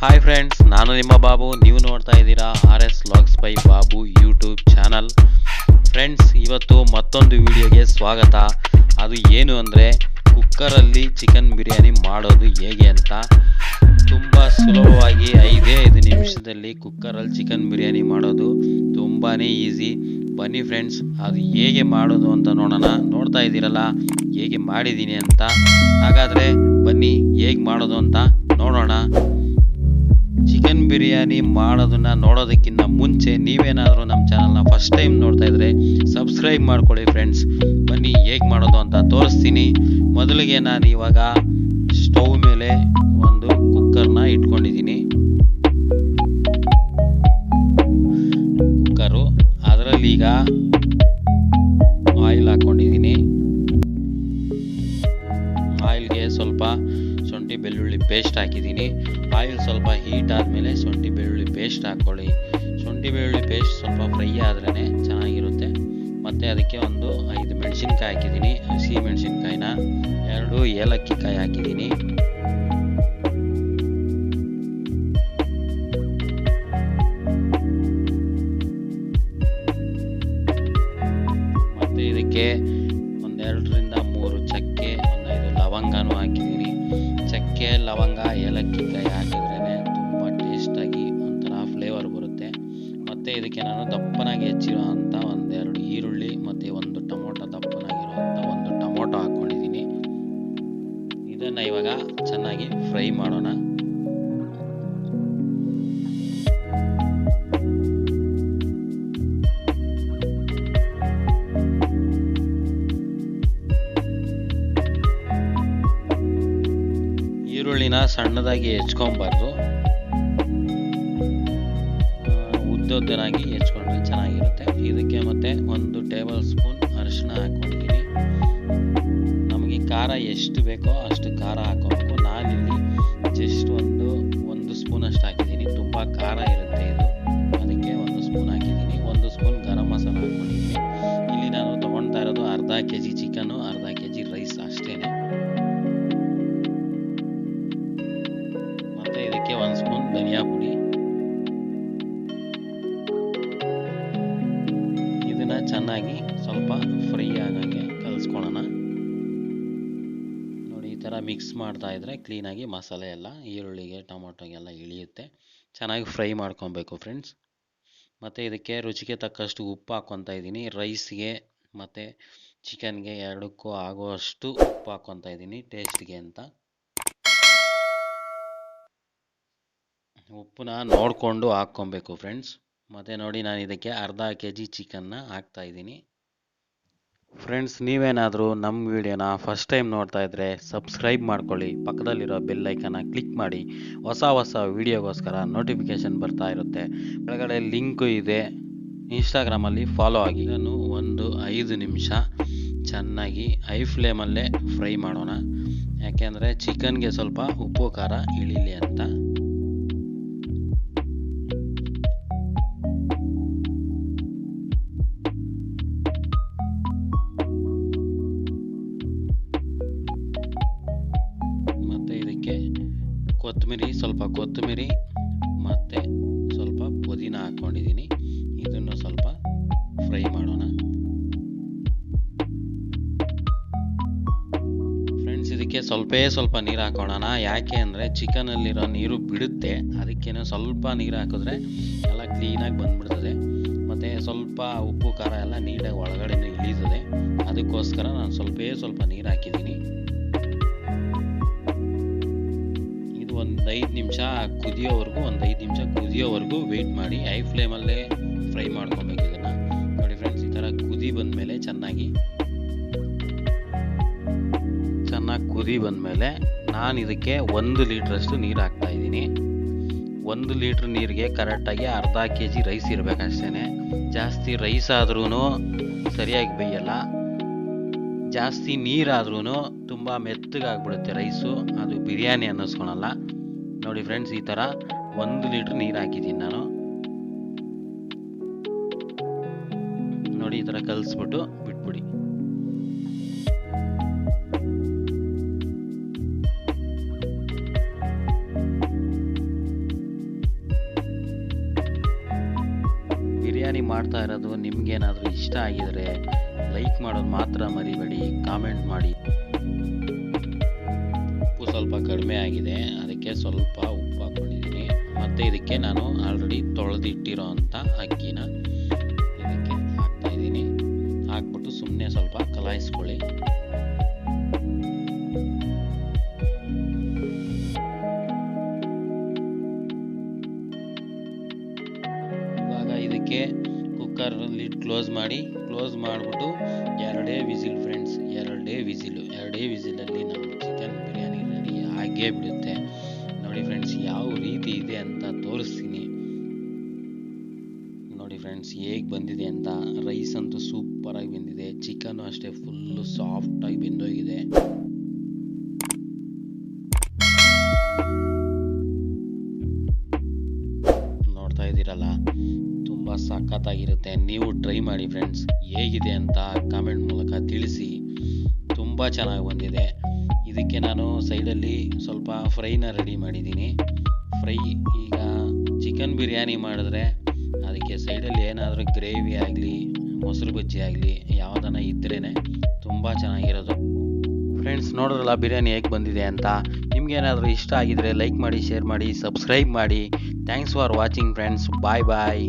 Hi friends ನಾನು ನಿಮ್ಮ ಬಾಬು. ನೀವು ನೋಡ್ತಾ ಇದ್ದೀರಾ R S logs by Babu YouTube channel friends ಇವತ್ತು ಮತ್ತೊಂದು ವಿಡಿಯೋಗೆ ಸ್ವಾಗತ. ಅದು ಏನು ಅಂದರೆ ಕುಕ್ಕರಲ್ಲಿ ಚಿಕನ್ ಬಿರಿಯಾನಿ ಮಾಡೋದು ಹೇಗೆ ಅಂತ ತುಂಬ ಸುಲಭವಾಗಿ ಐದೇ ಐದು ನಿಮಿಷದಲ್ಲಿ ಕುಕ್ಕರಲ್ಲಿ ಚಿಕನ್ ಬಿರಿಯಾನಿ ಮಾಡೋದು ತುಂಬಾ ಈಸಿ ಬನ್ನಿ ಫ್ರೆಂಡ್ಸ್ ಅದು ಹೇಗೆ ಮಾಡೋದು ಅಂತ ನೋಡೋಣ. ನೋಡ್ತಾ ಇದ್ದೀರಲ್ಲ, ಹೇಗೆ ಮಾಡಿದ್ದೀನಿ ಅಂತ. ಹಾಗಾದರೆ ಬನ್ನಿ ಹೇಗೆ ಮಾಡೋದು ಅಂತ ನೋಡೋಣ. ಚಿಕನ್ ಬಿರಿಯಾನಿ ಮಾಡೋದನ್ನ ನೋಡೋದಕ್ಕಿಂತ ಮುಂಚೆ ನೀವೇನಾದರೂ ನಮ್ಮ ಚಾನಲ್ನ ಫಸ್ಟ್ ಟೈಮ್ ನೋಡ್ತಾ ಇದ್ರೆ ಸಬ್ಸ್ಕ್ರೈಬ್ ಮಾಡ್ಕೊಳ್ಳಿ ಫ್ರೆಂಡ್ಸ್ ಬನ್ನಿ ಹೇಗೆ ಮಾಡೋದು ಅಂತ ತೋರಿಸ್ತೀನಿ. ಮೊದಲಿಗೆ ನಾನು ಇವಾಗ ಸ್ಟವ್ ಮೇಲೆ ಒಂದು ಕುಕ್ಕರ್ನ ಇಟ್ಕೊಂಡಿದ್ದೀನಿ. ಕುಕ್ಕರು ಅದರಲ್ಲಿ ಈಗ ಆಯಿಲ್ ಹಾಕ್ಕೊಂಡಿದ್ದೀನಿ ಆಯಿಲ್ಗೆ ಸ್ವಲ್ಪ ಶುಂಠಿ ಬೆಳ್ಳುಳ್ಳಿ ಪೇಸ್ಟ್ ಹಾಕಿದ್ದೀನಿ. ಆಯಿಲ್ ಸ್ವಲ್ಪ ಹೀಟ್ ಆದಮೇಲೆ ಶುಂಠಿ ಬೆಳ್ಳುಳ್ಳಿ ಪೇಸ್ಟ್ ಹಾಕ್ಕೊಳ್ಳಿ ಶುಂಠಿ ಬೆಳ್ಳುಳ್ಳಿ ಪೇಸ್ಟ್ ಸ್ವಲ್ಪ ಫ್ರೈ ಆದ್ರೇ ಚೆನ್ನಾಗಿರುತ್ತೆ. ಮತ್ತು ಅದಕ್ಕೆ ಒಂದು ಐದು ಮೆಣಸಿನ್ಕಾಯಿ ಹಾಕಿದ್ದೀನಿ. ಹಸಿ ಮೆಣಸಿನ್ಕಾಯಿನ ಎರಡು ಏಲಕ್ಕಿ ಕಾಯಿ ಹಾಕಿದ್ದೀನಿ. ಮತ್ತು ಇದಕ್ಕೆ ಒಂದೆರಡರಿಂದ ಮೂರು ಚಕ್ಕೆ ಒಂದೈದು ಲವಂಗನೂ ಹಾಕಿ ಲವಂಗ, ಏಲಕ್ಕಿ ಕಾಯಿ ಹಾಕಿದ್ರೇ ತುಂಬ ಟೇಸ್ಟಾಗಿ ಒಂಥರ ಫ್ಲೇವರ್ ಬರುತ್ತೆ. ಮತ್ತು ಇದಕ್ಕೆ ನಾನು ದಪ್ಪನಾಗಿ ಹೆಚ್ಚಿರೋ ಅಂಥ ಒಂದೆರಡು ಈರುಳ್ಳಿ ಮತ್ತು ಒಂದು ಟೊಮೊಟೊ ದಪ್ಪನಾಗಿರುವಂಥ ಒಂದು ಟೊಮೊಟೊ ಹಾಕ್ಕೊಂಡಿದ್ದೀನಿ ಇದನ್ನು ಇವಾಗ ಚೆನ್ನಾಗಿ ಫ್ರೈ ಮಾಡೋಣ. ಸಣ್ಣದಾಗಿ ಹೆಚ್ಕೊಬಾರ್ದು. ಉದ್ದೋದ್ದನಾಗಿ ಹೆಚ್ಕೊಂಡ್ರೆ ಚೆನ್ನಾಗಿರುತ್ತೆ. ಇದಕ್ಕೆ ಮತ್ತೆ ಒಂದು ಟೇಬಲ್ ಸ್ಪೂನ್ ಅರಿಶಿನ ಹಾಕ್ಕೊಂಡಿದ್ದೀನಿ ನಮಗೆ ಖಾರ ಎಷ್ಟು ಬೇಕೋ ಅಷ್ಟು ಖಾರ ಹಾಕೋಬೇಕು. ನಾನಿಲ್ಲಿ ಜಸ್ಟ್ ಒಂದು ಒಂದು ಸ್ಪೂನ್ ಅಷ್ಟು ಹಾಕಿದ್ದೀನಿ. ತುಂಬ ಖಾರ ಚೆನ್ನಾಗಿ ಸ್ವಲ್ಪ ಫ್ರೈ ಆಗೋಕ್ಕೆ ಕಲಿಸ್ಕೊಳ್ಳೋಣ ನೋಡಿ, ಈ ಥರ ಮಿಕ್ಸ್ ಮಾಡ್ತಾ ಇದ್ರೆ ಕ್ಲೀನಾಗಿ ಮಸಾಲೆ ಎಲ್ಲ, ಈರುಳ್ಳಿಗೆ, ಟೊಮೊಟೊಗೆಲ್ಲ ಇಳಿಯುತ್ತೆ. ಚೆನ್ನಾಗಿ ಫ್ರೈ ಮಾಡ್ಕೊಬೇಕು ಫ್ರೆಂಡ್ಸ್ ಮತ್ತು ಇದಕ್ಕೆ ರುಚಿಗೆ ತಕ್ಕಷ್ಟು ಉಪ್ಪು ಹಾಕ್ಕೊತಾ ಇದ್ದೀನಿ. ರೈಸ್ಗೆ ಮತ್ತು ಚಿಕನ್ಗೆ ಎರಡಕ್ಕೂ ಆಗುವಷ್ಟು ಉಪ್ಪು ಹಾಕ್ಕೊತಾ ಇದ್ದೀನಿ ಟೇಸ್ಟ್ಗೆ ಅಂತ. ಉಪ್ಪನ್ನ ನೋಡಿಕೊಂಡು ಹಾಕ್ಕೊಬೇಕು ಫ್ರೆಂಡ್ಸ್ ಮತ್ತು ನೋಡಿ ನಾನು ಇದಕ್ಕೆ ಅರ್ಧ ಕೆ ಜಿ ಚಿಕನ್ನ ಹಾಕ್ತಾಯಿದ್ದೀನಿ ಫ್ರೆಂಡ್ಸ್ ನೀವೇನಾದರೂ ನಮ್ಮ ವಿಡಿಯೋನ ಫಸ್ಟ್ ಟೈಮ್ ನೋಡ್ತಾ ಇದ್ದರೆ ಸಬ್ಸ್ಕ್ರೈಬ್ ಮಾಡ್ಕೊಳ್ಳಿ. ಪಕ್ಕದಲ್ಲಿರೋ ಬೆಲ್ ಐಕನ್ನ ಕ್ಲಿಕ್ ಮಾಡಿ. ಹೊಸ ಹೊಸ ವಿಡಿಯೋಗೋಸ್ಕರ ನೋಟಿಫಿಕೇಷನ್ ಬರ್ತಾ ಇರುತ್ತೆ. ಕೆಳಗಡೆ ಲಿಂಕು ಇದೆ. ಇನ್ಸ್ಟಾಗ್ರಾಮಲ್ಲಿ ಫಾಲೋ ಆಗಿ. ನಾನು ಒಂದು ಐದು ನಿಮಿಷ ಚೆನ್ನಾಗಿ ಹೈ ಫ್ಲೇಮಲ್ಲೇ ಫ್ರೈ ಮಾಡೋಣ. ಯಾಕೆಂದರೆ ಚಿಕನ್ಗೆ ಸ್ವಲ್ಪ ಉಪ್ಪು, ಖಾರ, ಇಳಿಲಿ ಅಂತ. ಕೊತ್ತಂಬರಿ, ಸ್ವಲ್ಪ ಕೊತ್ತಂಬರಿ ಮತ್ತು ಸ್ವಲ್ಪ ಪುದೀನ ಹಾಕ್ಕೊಂಡಿದ್ದೀನಿ ಇದನ್ನು ಸ್ವಲ್ಪ ಫ್ರೈ ಮಾಡೋಣ. ಫ್ರೆಂಡ್ಸ್, ಇದಕ್ಕೆ ಸ್ವಲ್ಪೇ ಸ್ವಲ್ಪ ನೀರು ಹಾಕೋಣ ಯಾಕೆ ಅಂದರೆ ಚಿಕನಲ್ಲಿರೋ ನೀರು ಬಿಡುತ್ತೆ. ಅದಕ್ಕೇನೋ ಸ್ವಲ್ಪ ನೀರು ಹಾಕಿದ್ರೆ ಎಲ್ಲ ಕ್ಲೀನಾಗಿ ಬಂದ್ಬಿಡ್ತದೆ. ಮತ್ತು ಸ್ವಲ್ಪ ಉಪ್ಪು, ಖಾರ ಎಲ್ಲ ನೀಟಾಗಿ ಒಳಗಡೆ ಇಳಿತದೆ. ಅದಕ್ಕೋಸ್ಕರ ನಾನು ಸ್ವಲ್ಪೇ ಸ್ವಲ್ಪ ನೀರು ಹಾಕಿದ್ದೀನಿ. ಒಂದು ಐದು ನಿಮಿಷ ಕುದಿಯೋವರೆಗೂ, ಒಂದು ಐದು ನಿಮಿಷ ಕುದಿಯೋವರೆಗೂ ವೆಯ್ಟ್ ಮಾಡಿ ಹೈ ಫ್ಲೇಮಲ್ಲೇ ಫ್ರೈ ಮಾಡ್ಕೊಬೇಕು ಇದನ್ನು. ನೋಡಿ ಫ್ರೆಂಡ್ಸ್ ಈ ಥರ ಕುದಿ ಬಂದಮೇಲೆ ಚೆನ್ನಾಗಿ ಚೆನ್ನಾಗಿ ಕುದಿ ಬಂದಮೇಲೆ ನಾನು ಇದಕ್ಕೆ ಒಂದು ಲೀಟ್ರಷ್ಟು ನೀರು ಹಾಕ್ತಾ ಇದ್ದೀನಿ. ಒಂದು ಲೀಟ್ರ್ ನೀರಿಗೆ ಕರೆಕ್ಟಾಗಿ ಅರ್ಧ ಕೆ ಜಿ ರೈಸ್ ಇರಬೇಕಷ್ಟೇ ಜಾಸ್ತಿ ರೈಸ್ ಆದ್ರೂ ಸರಿಯಾಗಿ ಬೇಯಲ್ಲ. ಜಾಸ್ತಿ ನೀರಾದ್ರೂ ತುಂಬ ಮೆತ್ತಗಾಗ್ಬಿಡುತ್ತೆ ರೈಸು ಅದು ಬಿರಿಯಾನಿ ಅನ್ನಿಸ್ಕೊಳಲ್ಲ. ನೋಡಿ ಫ್ರೆಂಡ್ಸ್ ಈ ತರ ಒಂದು ಲೀಟರ್ ನೀರು ಹಾಕಿದ್ದೀನಿ ನಾನು. ನೋಡಿ ಈ ತರ ಕಲಿಸ್ಬಿಟ್ಟು ಬಿಟ್ಬಿಡಿ. ಬಿರಿಯಾನಿ ಮಾಡ್ತಾ ಇರೋದು ನಿಮ್ಗೇನಾದರೂ ಇಷ್ಟ ಆಗಿದ್ರೆ ಲೈಕ್ ಮಾಡೋದು ಮಾತ್ರ ಮರಿಬೇಡಿ ಕಾಮೆಂಟ್ ಮಾಡಿ. ಉಪ್ಪು ಸ್ವಲ್ಪ ಕಡಿಮೆ ಆಗಿದೆ. ಅದಕ್ಕೆ ಸ್ವಲ್ಪ ಉಪ್ಪು ಹಾಕ್ಕೊಂಡಿದ್ದೀನಿ ಮತ್ತು ಇದಕ್ಕೆ ನಾನು ಆಲ್ರೆಡಿ ತೊಳೆದಿಟ್ಟಿರೋ ಅಂಥ ಅಕ್ಕಿನ ಇದಕ್ಕೆ ಹಾಕ್ತಾ ಇದ್ದೀನಿ. ಹಾಕ್ಬಿಟ್ಟು ಸುಮ್ಮನೆ ಸ್ವಲ್ಪ ಕಲಾಯಿಸ್ಕೊಳ್ಳಿ. ಇದಕ್ಕೆ ಕುಕ್ಕರ್ ಲಿಡ್ ಕ್ಲೋಸ್ ಮಾಡಿ, ಕ್ಲೋಸ್ ಮಾಡಿಬಿಟ್ಟು ಎರಡೇ ವಿಸಿಲ್ ಫ್ರೆಂಡ್ಸ್, ಎರಡೇ ವಿಸಿಲು, ಎರಡೇ ವಿಸಿಲಲ್ಲಿ ನಾವು ಆಗೇ ಬಿಡುತ್ತೆ. ನೋಡಿ ಫ್ರೆಂಡ್ಸ್ ಯಾವ ರೀತಿ ಇದೆ ಅಂತ ತೋರಿಸ್ತೀನಿ. ನೋಡಿ ಫ್ರೆಂಡ್ಸ್ ಹೇಗೆ ಬಂದಿದೆ ಅಂತ. ರೈಸ್ ಅಂತೂ ಸೂಪರಾಗಿ ಬಂದಿದೆ. ಚಿಕನ್ ಅಷ್ಟೇ ಫುಲ್ಲು ಸಾಫ್ಟಾಗಿ ಬೆಂದೋಗಿದೆ. ನೋಡ್ತಾ ಇದ್ದೀರಲ್ಲ? ತುಂಬ ಸಖತ್ತಾಗಿರುತ್ತೆ. ನೀವು ಟ್ರೈ ಮಾಡಿ ಫ್ರೆಂಡ್ಸ್ ಹೇಗಿದೆ ಅಂತ ಕಾಮೆಂಟ್ ಮೂಲಕ ತಿಳಿಸಿ. ತುಂಬ ಚೆನ್ನಾಗಿ ಬಂದಿದೆ. ಇದಕ್ಕೆ ನಾನು ಸೈಡಲ್ಲಿ ಸ್ವಲ್ಪ ಫ್ರೈನ ರೆಡಿ ಮಾಡಿದ್ದೀನಿ. ಫ್ರೈ ಈಗ ಚಿಕನ್ ಬಿರಿಯಾನಿ ಮಾಡಿದ್ರೆ ಅದಕ್ಕೆ ಸೈಡಲ್ಲಿ ಏನಾದರೂ ಗ್ರೇವಿ ಆಗಲಿ, ಮೊಸರು ಬಜ್ಜಿ ಆಗಲಿ ಯಾವುದನ್ನ ಇದ್ರೇ ತುಂಬ ಚೆನ್ನಾಗಿರೋದು. ಫ್ರೆಂಡ್ಸ್ ನೋಡಿದ್ರಲ್ಲ ಬಿರಿಯಾನಿ ಹೇಗೆ ಬಂದಿದೆ ಅಂತ? ನಿಮಗೇನಾದರೂ ಇಷ್ಟ ಆಗಿದರೆ ಲೈಕ್ ಮಾಡಿ ಶೇರ್ ಮಾಡಿ ಸಬ್ಸ್ಕ್ರೈಬ್ ಮಾಡಿ. Thanks for watching friends bye bye